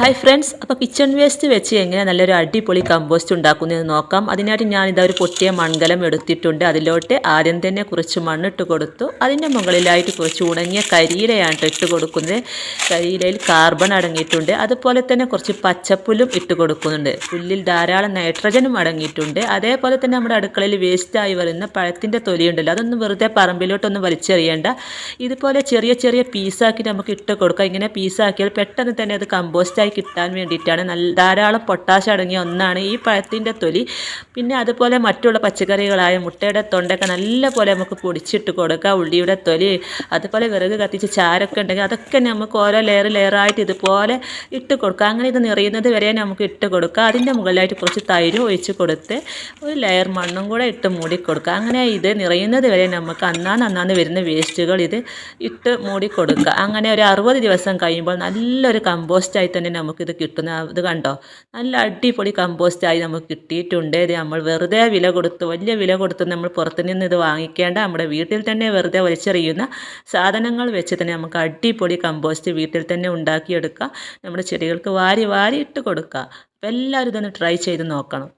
Hi friends അപ്പോൾ kitchen waste വെച്ച് എങ്ങനെ നല്ലൊരു അടിപൊളി കമ്പോസ്റ്റ് ഉണ്ടാക്കുന്നതെന്ന് നോക്കാം. അതിനായിട്ട് ഇതാ ഒരു പൊട്ടിയ മൺകലം എടുത്തിട്ടുണ്ട്. അതിലോട്ട് ആദ്യം തന്നെ കുറച്ച് മണ്ണിട്ട് കൊടുത്തു. അതിന്റെ മുകളിലായിട്ട് കുറച്ച് ഉണങ്ങിയ കരിയിലയാണ് ഇട്ട് കൊടുക്കുന്നത്. കരിയിലയിൽ കാർബൺ അടങ്ങിയിട്ടുണ്ട്. അതുപോലെ തന്നെ കുറച്ച് പച്ചപ്പുല്ലും ഇട്ട് കൊടുക്കുന്നുണ്ട്. പുല്ലിൽ ധാരാളം നൈട്രജനും അടങ്ങിയിട്ടുണ്ട്. അതേപോലെ തന്നെ നമ്മുടെ അടുക്കളയിൽ വേസ്റ്റായി വരുന്ന പഴത്തിന്റെ തൊലിയുണ്ടല്ലോ. അതൊന്നും വെറുതെ പറമ്പിലോട്ടൊന്നും വലിച്ചെറിയേണ്ട. ഇതുപോലെ ചെറിയ ചെറിയ പീസാക്കി നമുക്ക് ഇട്ട് കൊടുക്കാം. ഇങ്ങനെ പീസാക്കിയാൽ പെട്ടെന്ന് തന്നെ അത് കമ്പോസ്റ്റായി കിട്ടാൻ വേണ്ടിയിട്ടാണ്. നല്ല ധാരാളം പൊട്ടാഷ് അടങ്ങിയ ഒന്നാണ് ഈ പഴത്തിന്റെ തൊലി. പിന്നെ അതുപോലെ മറ്റുള്ള പച്ചക്കറികളായ മുട്ടയുടെ തൊണ്ടൊക്കെ നല്ല പോലെ നമുക്ക് പൊടിച്ചിട്ട് കൊടുക്കുക ഉള്ളിയുടെ തൊലി അതുപോലെ വിറക് കത്തിച്ച് ചാരൊക്കെ ഉണ്ടെങ്കിൽ അതൊക്കെ നമുക്ക് ഓരോ ലെയർ ലെയറായിട്ട് ഇതുപോലെ ഇട്ട് കൊടുക്കുക അങ്ങനെ ഇത് നിറയുന്നത് വരെ നമുക്ക് ഇട്ട് കൊടുക്കുക അതിന്റെ മുകളിലായിട്ട് കുറച്ച് തൈര് ഒഴിച്ച് കൊടുത്ത് ഒരു ലെയർ മണ്ണും കൂടെ ഇട്ട് മൂടി കൊടുക്കുക അങ്ങനെ ഇത് നിറയുന്നത് വരെ നമുക്ക് അന്നാന്ന് അന്നാന്ന് വരുന്ന വേസ്റ്റുകൾ ഇത് ഇട്ട് മൂടി കൊടുക്കുക അങ്ങനെ ഒരു അറുപത് ദിവസം കഴിയുമ്പോൾ നല്ലൊരു കമ്പോസ്റ്റായി തന്നെ നമുക്കിത് കിട്ടുന്ന ഇത് കണ്ടോ? നല്ല അടിപൊളി കമ്പോസ്റ്റായി നമുക്ക് കിട്ടിയിട്ടുണ്ട്. ഇത് നമ്മൾ വെറുതെ വില കൊടുത്ത് വലിയ വില കൊടുത്ത് നമ്മൾ പുറത്തു നിന്ന് ഇത് വാങ്ങിക്കേണ്ട നമ്മുടെ വീട്ടിൽ തന്നെ വെറുതെ വലിച്ചെറിയുന്ന സാധനങ്ങൾ വെച്ച് തന്നെ നമുക്ക് അടിപൊളി കമ്പോസ്റ്റ് വീട്ടിൽ തന്നെ ഉണ്ടാക്കിയെടുക്കാം. നമ്മുടെ ചെടികൾക്ക് വാരി വാരി ഇട്ട് കൊടുക്കുക അപ്പോൾ എല്ലാവരും ഇതൊന്ന് ട്രൈ ചെയ്ത് നോക്കണം.